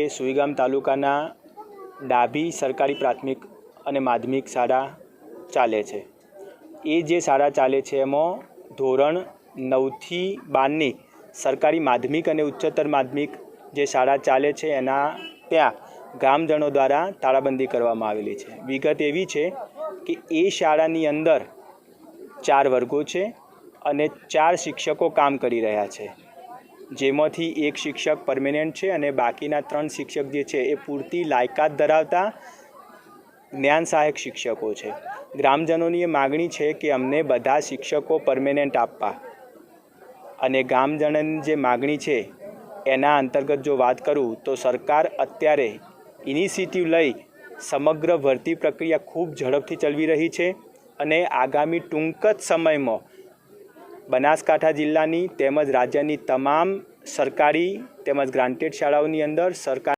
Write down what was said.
એ સુઈગામ તાલુકાના ડાભી સરકારી પ્રાથમિક અને માધ્યમિક શાળા ચાલે છે. એ જે શાળા ચાલે છે એમાં ધોરણ નવથી બારની સરકારી માધ્યમિક અને ઉચ્ચતર માધ્યમિક જે શાળા ચાલે છે એના ત્યાં ગ્રામજનો દ્વારા તાળાબંધી કરવામાં આવેલી છે. વિગત એવી છે કે એ શાળાની અંદર ચાર વર્ગો છે અને ચાર શિક્ષકો કામ કરી રહ્યા છે. જેમાંથી એક શિક્ષક પરમેનન્ટ છે અને બાકીના ત્રણ શિક્ષક જે છે એ પૂરતી લાયકાત ધરાવતા જ્ઞાન સહાયક શિક્ષકો છે. ગ્રામજનોની એ માગણી છે કે અમને બધા શિક્ષકો પરમેનન્ટ આપવા. અને ગામજનોની જે માગણી છે એના અંતર્ગત જો વાત કરું તો સરકાર અત્યારે ઇનિશિયેટિવ લઈ સમગ્ર ભરતી પ્રક્રિયા ખૂબ ઝડપથી ચલવી રહી છે અને આગામી ટૂંક જ સમયમાં બનાસકાંઠા જિલ્લાની તેમજ રાજ્યની તમામ સરકારી તેમજ ગ્રાન્ટેડ શાળાઓની અંદર સરકાર